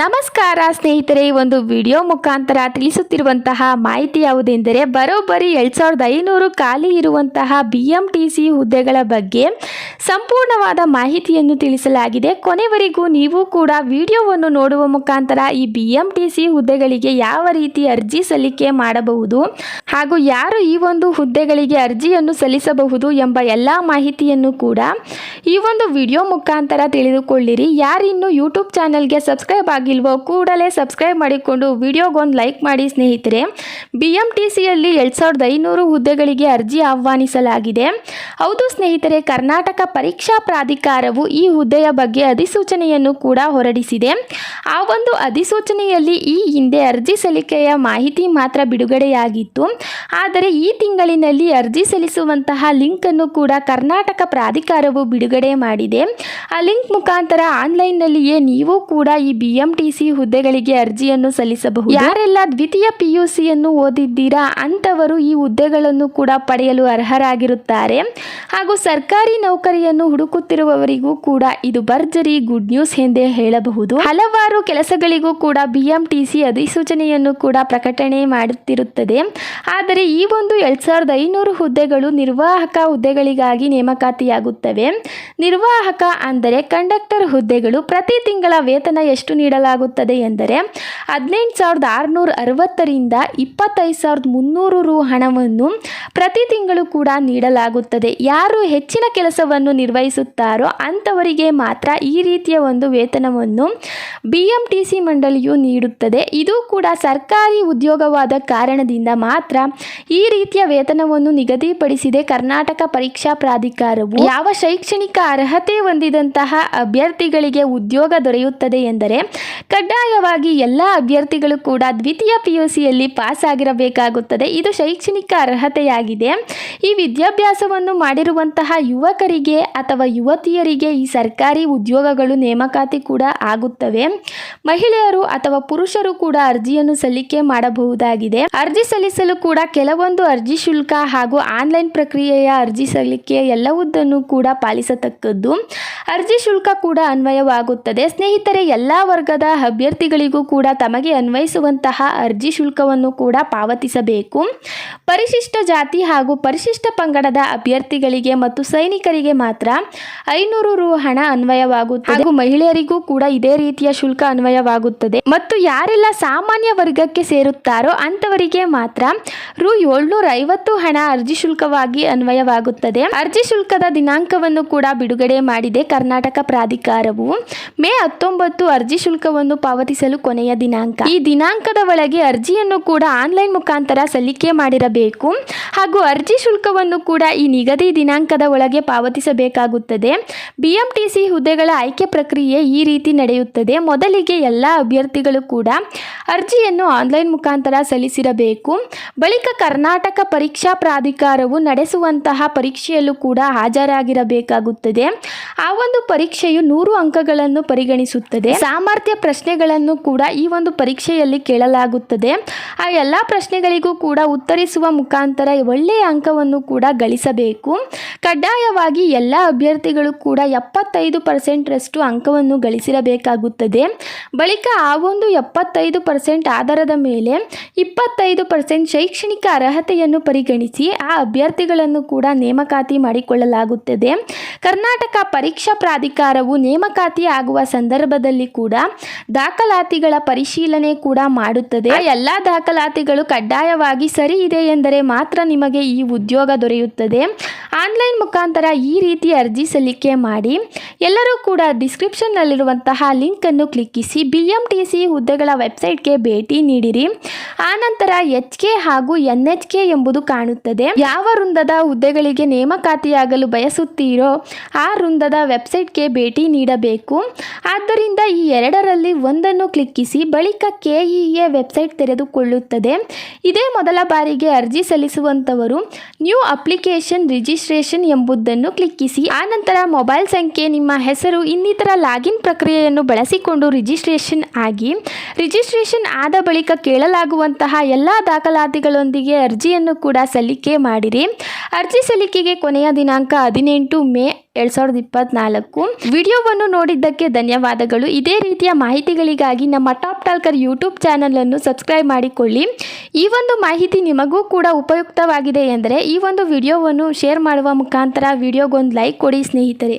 ನಮಸ್ಕಾರ ಸ್ನೇಹಿತರೆ, ಈ ಒಂದು ವಿಡಿಯೋ ಮುಖಾಂತರ ತಿಳಿಸುತ್ತಿರುವಂತಹ ಮಾಹಿತಿ ಯಾವುದೆಂದರೆ, ಬರೋಬ್ಬರಿ ಎರಡು ಸಾವಿರದ ಐನೂರು ಖಾಲಿ ಇರುವಂತಹ ಬಿ ಎಂ ಟಿ ಸಿ ಹುದ್ದೆಗಳ ಬಗ್ಗೆ ಸಂಪೂರ್ಣವಾದ ಮಾಹಿತಿಯನ್ನು ತಿಳಿಸಲಾಗಿದೆ. ಕೊನೆವರೆಗೂ ನೀವು ಕೂಡ ವಿಡಿಯೋವನ್ನು ನೋಡುವ ಮುಖಾಂತರ ಈ ಬಿ ಎಂ ಟಿ ಸಿ ಹುದ್ದೆಗಳಿಗೆ ಯಾವ ರೀತಿ ಅರ್ಜಿ ಸಲ್ಲಿಕೆ ಮಾಡಬಹುದು ಹಾಗೂ ಯಾರು ಈ ಒಂದು ಹುದ್ದೆಗಳಿಗೆ ಅರ್ಜಿಯನ್ನು ಸಲ್ಲಿಸಬಹುದು ಎಂಬ ಎಲ್ಲ ಮಾಹಿತಿಯನ್ನು ಕೂಡ ಈ ಒಂದು ವಿಡಿಯೋ ಮುಖಾಂತರ ತಿಳಿದುಕೊಳ್ಳಿರಿ. ಯಾರಿನ್ನೂ ಯೂಟ್ಯೂಬ್ ಚಾನೆಲ್ಗೆ ಸಬ್ಸ್ಕ್ರೈಬ್ ಆಗಿಲ್ವೋ ಕೂಡಲೇ ಸಬ್ಸ್ಕ್ರೈಬ್ ಮಾಡಿಕೊಂಡು ವಿಡಿಯೋಗೊಂದು ಲೈಕ್ ಮಾಡಿ ಸ್ನೇಹಿತರೆ. ಬಿ ಎಂ ಟಿ ಸಿಯಲ್ಲಿ ಎರಡು ಸಾವಿರದ ಐನೂರು ಹುದ್ದೆಗಳಿಗೆ ಅರ್ಜಿ ಆಹ್ವಾನಿಸಲಾಗಿದೆ. ಹೌದು ಸ್ನೇಹಿತರೆ, ಕರ್ನಾಟಕ ಪರೀಕ್ಷಾ ಪ್ರಾಧಿಕಾರವು ಈ ಹುದ್ದೆಯ ಬಗ್ಗೆ ಅಧಿಸೂಚನೆಯನ್ನು ಕೂಡ ಹೊರಡಿಸಿದೆ. ಆ ಒಂದು ಅಧಿಸೂಚನೆಯಲ್ಲಿ ಈ ಹಿಂದೆ ಅರ್ಜಿ ಸಲ್ಲಿಕೆಯ ಮಾಹಿತಿ ಮಾತ್ರ ಬಿಡುಗಡೆಯಾಗಿತ್ತು. ಆದರೆ ಈ ತಿಂಗಳಿನಲ್ಲಿ ಅರ್ಜಿ ಸಲ್ಲಿಸುವಂತಹ ಲಿಂಕನ್ನು ಕೂಡ ಕರ್ನಾಟಕ ಪ್ರಾಧಿಕಾರವು ಬಿಡುಗಡೆ ಮಾಡಿದೆ. ಆ ಲಿಂಕ್ ಮುಖಾಂತರ ಆನ್ಲೈನ್ನಲ್ಲಿಯೇ ನೀವು ಕೂಡ ಈ ಬಿ ಎಂ ಟಿ ಹುದ್ದೆಗಳಿಗೆ ಅರ್ಜಿಯನ್ನು ಸಲ್ಲಿಸಬಹುದು. ಯಾರೆಲ್ಲ ದ್ವಿತೀಯ ಪಿಯುಸಿಯನ್ನು ಓದಿದ್ದೀರಾ ಅಂತವರು ಈ ಹುದ್ದೆಗಳನ್ನು ಕೂಡ ಪಡೆಯಲು ಅರ್ಹರಾಗಿರುತ್ತಾರೆ. ಹಾಗೂ ಸರ್ಕಾರಿ ನೌಕರಿಯನ್ನು ಹುಡುಕುತ್ತಿರುವವರಿಗೂ ಕೂಡ ಇದು ಭರ್ಜರಿ ಗುಡ್ ನ್ಯೂಸ್ ಎಂದೇ ಹೇಳಬಹುದು. ಹಲವಾರು ಕೆಲಸಗಳಿಗೂ ಕೂಡ ಬಿಎಂಟಿಸಿ ಅಧಿಸೂಚನೆಯನ್ನು ಕೂಡ ಪ್ರಕಟಣೆ ಮಾಡುತ್ತಿರುತ್ತದೆ. ಆದರೆ ಈ ಒಂದು ಎರಡು ಸಾವಿರದ ಐನೂರು ಹುದ್ದೆಗಳು ನಿರ್ವಾಹಕ ಹುದ್ದೆಗಳಿಗಾಗಿ ನೇಮಕಾತಿಯಾಗುತ್ತವೆ. ನಿರ್ವಾಹಕ ಅಂದರೆ ಕಂಡಕ್ಟರ್ ಹುದ್ದೆಗಳು ಪ್ರತಿ ತಿಂಗಳ ವೇತನ ಎಷ್ಟು ನೀಡಲಾಗುತ್ತದೆ? ಎಂದರೆ ಹದಿನೆಂಟು ಸಾವಿರದ ಆರುನೂರ ಅರವತ್ತರಿಂದ ಇಪ್ಪತ್ತೈದು ಸಾವಿರದ ಮುನ್ನೂರು ರು ಹಣವನ್ನು ಪ್ರತಿ ತಿಂಗಳು ಕೂಡ ನೀಡಲಾಗುತ್ತದೆ. ಯಾರು ಹೆಚ್ಚಿನ ಕೆಲಸವನ್ನು ನಿರ್ವಹಿಸುತ್ತಾರೋ ಅಂಥವರಿಗೆ ಮಾತ್ರ ಈ ರೀತಿಯ ಒಂದು ವೇತನವನ್ನು ಬಿ ಎಂ ಟಿ ಸಿ ಮಂಡಳಿಯು ನೀಡುತ್ತದೆ. ಇದು ಕೂಡ ಸರ್ಕಾರಿ ಉದ್ಯೋಗವಾದ ಕಾರಣದಿಂದ ಮಾತ್ರ ಈ ರೀತಿಯ ವೇತನವನ್ನು ನಿಗದಿಪಡಿಸಿದೆ. ಕರ್ನಾಟಕ ಪರೀಕ್ಷಾ ಪ್ರಾಧಿಕಾರವು ಯಾವ ಶೈಕ್ಷಣಿಕ ಅರ್ಹತೆ ಹೊಂದಿದಂತಹ ಅಭ್ಯರ್ಥಿಗಳಿಗೆ ಉದ್ಯೋಗ ದೊರೆಯುತ್ತದೆ ಎಂದರೆ ಕಡ್ಡಾಯವಾಗಿ ಎಲ್ಲ ಅಭ್ಯರ್ಥಿಗಳು ಕೂಡ ದ್ವಿತೀಯ ಪಿ ಯು ಸಿಯಲ್ಲಿ ಪಾಸ್ ಆಗಿರಬೇಕಾಗುತ್ತದೆ. ಇದು ಶೈಕ್ಷಣಿಕ ಅರ್ಹತೆಯಾಗಿದೆ. ಈ ವಿದ್ಯಾಭ್ಯಾಸವನ್ನು ಮಾಡಿರುವಂತಹ ಯುವಕರಿಗೆ ಅಥವಾ ಯುವತಿಯರಿಗೆ ಈ ಸರ್ಕಾರಿ ಉದ್ಯೋಗಗಳು ನೇಮಕಾತಿ ಕೂಡ ಆಗುತ್ತವೆ. ಮಹಿಳೆಯರು ಅಥವಾ ಪುರುಷರು ಕೂಡ ಅರ್ಜಿಯನ್ನು ಸಲ್ಲಿಕೆ ಮಾಡಬಹುದಾಗಿದೆ. ಅರ್ಜಿ ಸಲ್ಲಿಸಲು ಕೂಡ ಕೆಲವೊಂದು ಅರ್ಜಿ ಶುಲ್ಕ ಹಾಗೂ ಆನ್ಲೈನ್ ಪ್ರಕ್ರಿಯೆಯ ಅರ್ಜಿ ಸಲ್ಲಿಕೆ ಎಲ್ಲವುದನ್ನು ಕೂಡ ಪಾಲಿಸತಕ್ಕದ್ದು. ಅರ್ಜಿ ಶುಲ್ಕ ಕೂಡ ಅನ್ವಯವಾಗುತ್ತದೆ. ಸ್ನೇಹಿತರೆ, ಎಲ್ಲ ವರ್ಗದ ಅಭ್ಯರ್ಥಿಗಳಿಗೂ ಕೂಡ ತಮಗೆ ಅನ್ವಯಿಸುವಂತಹ ಅರ್ಜಿ ಶುಲ್ಕವನ್ನು ಕೂಡ ಪಾವತಿಸಬೇಕು. ಪರಿಶಿಷ್ಟ ಜಾತಿ ಹಾಗೂ ಪರಿಶಿಷ್ಟ ಪಂಗಡದ ಅಭ್ಯರ್ಥಿಗಳಿಗೆ ಮತ್ತು ಸೈನಿಕರಿಗೆ ಮಾತ್ರ ಐನೂರು ರು ಹಣ ಅನ್ವಯವಾಗುತ್ತದೆ. ಹಾಗೂ ಮಹಿಳೆಯರಿಗೂ ಕೂಡ ಇದೇ ರೀತಿಯ ಶುಲ್ಕ ಅನ್ವಯವಾಗುತ್ತದೆ. ಮತ್ತು ಯಾರೆಲ್ಲ ಸಾಮಾನ್ಯ ವರ್ಗಕ್ಕೆ ಸೇರುತ್ತಾರೋ ಅಂತವರಿಗೆ ಮಾತ್ರ ರು ಏಳ್ನೂರ ಐವತ್ತು ಹಣ ಅರ್ಜಿ ಶುಲ್ಕವಾಗಿ ಅನ್ವಯವಾಗುತ್ತದೆ. ಅರ್ಜಿ ಶುಲ್ಕದ ದಿನಾಂಕವನ್ನು ಕೂಡ ಬಿಡುಗಡೆ ಮಾಡಿದೆ ಕರ್ನಾಟಕ ಪ್ರಾಧಿಕಾರವು. ಮೇ ಹತ್ತೊಂಬತ್ತು ಅರ್ಜಿ ಶುಲ್ಕವನ್ನು ಪಾವತಿಸಲು ಕೊನೆಯ ದಿನಾಂಕ. ಈ ದಿನಾಂಕದ ಒಳಗೆ ಅರ್ಜಿಯನ್ನು ಕೂಡ ಆನ್ಲೈನ್ ಮುಖಾಂತರ ಸಲ್ಲಿಕೆ ಮಾಡಿರಬೇಕು. ಹಾಗೂ ಅರ್ಜಿ ಶುಲ್ಕವನ್ನು ಕೂಡ ಈ ನಿಗದಿ ದಿನಾಂಕದ ಒಳಗೆ ಪಾವತಿಸಬೇಕಾಗುತ್ತದೆ. ಬಿಎಂಟಿಸಿ ಹುದ್ದೆಗಳ ಆಯ್ಕೆ ಪ್ರಕ್ರಿಯೆ ಈ ರೀತಿ ನಡೆಯುತ್ತದೆ. ಮೊದಲಿಗೆ ಎಲ್ಲ ಅಭ್ಯರ್ಥಿಗಳು ಕೂಡ ಅರ್ಜಿಯನ್ನು ಆನ್ಲೈನ್ ಮುಖಾಂತರ ಸಲ್ಲಿಸಿರಬೇಕು. ಬಳಿಕ ಕರ್ನಾಟಕ ಪರೀಕ್ಷಾ ಪ್ರಾಧಿಕಾರವು ನಡೆಸುವಂತಹ ಪರೀಕ್ಷೆಯಲ್ಲೂ ಕೂಡ ಹಾಜರಾಗಿರಬೇಕಾಗುತ್ತದೆ. ಆ ಒಂದು ಪರೀಕ್ಷೆಯು ನೂರು ಅಂಕಗಳನ್ನು ಪರಿಗಣಿಸುತ್ತದೆ. ಸಾಮರ್ಥ್ಯ ಪ್ರಶ್ನೆಗಳನ್ನು ಕೂಡ ಈ ಒಂದು ಪರೀಕ್ಷೆಯಲ್ಲಿ ಕೇಳಲಾಗುತ್ತದೆ. ಆ ಎಲ್ಲ ಪ್ರಶ್ನೆಗಳಿಗೂ ಕೂಡ ಉತ್ತರಿಸುವ ಮುಖಾಂತರ ಒಳ್ಳೆಯ ಅಂಕವನ್ನು ಕೂಡ ಗಳಿಸಬೇಕು. ಕಡ್ಡಾಯವಾಗಿ ಎಲ್ಲ ಅಭ್ಯರ್ಥಿಗಳು ಕೂಡ ಎಪ್ಪತ್ತೈದು ಪರ್ಸೆಂಟ್ರಷ್ಟು ಅಂಕವನ್ನು ಗಳಿಸಿರಬೇಕಾಗುತ್ತದೆ. ಬಳಿಕ ಆ ಒಂದು ಎಪ್ಪತ್ತೈದು ಪರ್ಸೆಂಟ್ ಆಧಾರದ ಮೇಲೆ ಇಪ್ಪತ್ತೈದು ಪರ್ಸೆಂಟ್ ಶೈಕ್ಷಣಿಕ ಅರ್ಹತೆಯನ್ನು ಪರಿಗಣಿಸಿ ಆ ಅಭ್ಯರ್ಥಿಗಳನ್ನು ಕೂಡ ನೇಮಕಾತಿ ಮಾಡಿಕೊಳ್ಳಲಾಗುತ್ತದೆ. ಕರ್ನಾಟಕ ಪರೀಕ್ಷಾ ಪ್ರಾಧಿಕಾರವು ನೇಮಕಾತಿ ಆಗುವ ಸಂದರ್ಭದಲ್ಲಿ ಕೂಡ ದಾಖಲಾತಿಗಳ ಪರಿಶೀಲನೆ ಕೂಡ ಮಾಡುತ್ತದೆ. ಎಲ್ಲ ದಾಖಲಾತಿಗಳು ಕಡ್ಡಾಯವಾಗಿ ಸರಿ ಇದೆ ಎಂದರೆ ಮಾತ್ರ ನಿಮಗೆ ಈ ಉದ್ಯೋಗ ದೊರೆಯುತ್ತದೆ. ಆನ್ಲೈನ್ ಮುಖಾಂತರ ಈ ರೀತಿ ಅರ್ಜಿ ಸಲ್ಲಿಕೆ ಮಾಡಿ ಎಲ್ಲರೂ ಕೂಡ ಡಿಸ್ಕ್ರಿಪ್ಷನ್ನಲ್ಲಿರುವಂತಹ ಲಿಂಕನ್ನು ಕ್ಲಿಕ್ಕಿಸಿ ಬಿ ಎಂ ಟಿ ಸಿ ಹುದ್ದೆಗಳ ವೆಬ್ಸೈಟ್ಗೆ ಭೇಟಿ ನೀಡಿರಿ. ಆನಂತರ ಎಚ್ ಕೆ ಹಾಗೂ ಎನ್ ಎಚ್ ಕೆ ಎಂಬುದು ಕಾಣುತ್ತದೆ. ಯಾವ ವೃಂದದ ಹುದ್ದೆಗಳಿಗೆ ನೇಮಕಾತಿಯಾಗಲು ಬಯಸುತ್ತೀರೋ ಆ ವೃಂದದ ವೆಬ್ಸೈಟ್ಗೆ ಭೇಟಿ ನೀಡಬೇಕು. ಆದ್ದರಿಂದ ಈ ಎರಡರಲ್ಲಿ ಒಂದನ್ನು ಕ್ಲಿಕ್ಕಿಸಿ ಬಳಿಕ ಕೆಇಎ ವೆಬ್ಸೈಟ್ ತೆರೆದುಕೊಳ್ಳುತ್ತದೆ. ಇದೇ ಮೊದಲ ಬಾರಿಗೆ ಅರ್ಜಿ ಸಲ್ಲಿಸುವಂಥವರು ನ್ಯೂ ಅಪ್ಲಿಕೇಶನ್ ರಿಜಿಸ್ಟ್ರೇಷನ್ ರಿಜಿಸ್ಟ್ರೇಷನ್ ಎಂಬುದನ್ನು ಕ್ಲಿಕ್ಕಿಸಿ. ಆನಂತರ ಮೊಬೈಲ್ ಸಂಖ್ಯೆ, ನಿಮ್ಮ ಹೆಸರು, ಇನ್ನಿತರ ಲಾಗಿನ್ ಪ್ರಕ್ರಿಯೆಯನ್ನು ಬಳಸಿಕೊಂಡು ರಿಜಿಸ್ಟ್ರೇಷನ್ ಆಗಿ. ರಿಜಿಸ್ಟ್ರೇಷನ್ ಆದ ಬಳಿಕ ಕೇಳಲಾಗುವಂತಹ ಎಲ್ಲ ದಾಖಲಾತಿಗಳೊಂದಿಗೆ ಅರ್ಜಿಯನ್ನು ಕೂಡ ಸಲ್ಲಿಕೆ ಮಾಡಿರಿ. ಅರ್ಜಿ ಸಲ್ಲಿಕೆಗೆ ಕೊನೆಯ ದಿನಾಂಕ ಹದಿನೆಂಟು ಮೇ ಎರಡು ಸಾವಿರದ ಇಪ್ಪತ್ನಾಲ್ಕು. ವಿಡಿಯೋವನ್ನು ನೋಡಿದ್ದಕ್ಕೆ ಧನ್ಯವಾದಗಳು. ಇದೇ ರೀತಿಯ ಮಾಹಿತಿಗಳಿಗಾಗಿ ನಮ್ಮ ಟಾಪ್ ಟಾಲ್ಕರ್ ಯೂಟ್ಯೂಬ್ ಚಾನಲನ್ನು ಸಬ್ಸ್ಕ್ರೈಬ್ ಮಾಡಿಕೊಳ್ಳಿ. ಈ ಒಂದು ಮಾಹಿತಿ ನಿಮಗೂ ಕೂಡ ಉಪಯುಕ್ತವಾಗಿದೆ ಎಂದರೆ ಈ ಒಂದು ವಿಡಿಯೋವನ್ನು ಶೇರ್ ಮಾಡುವ ಮುಖಾಂತರ ವಿಡಿಯೋಗೊಂದು ಲೈಕ್ ಕೊಡಿ ಸ್ನೇಹಿತರೆ.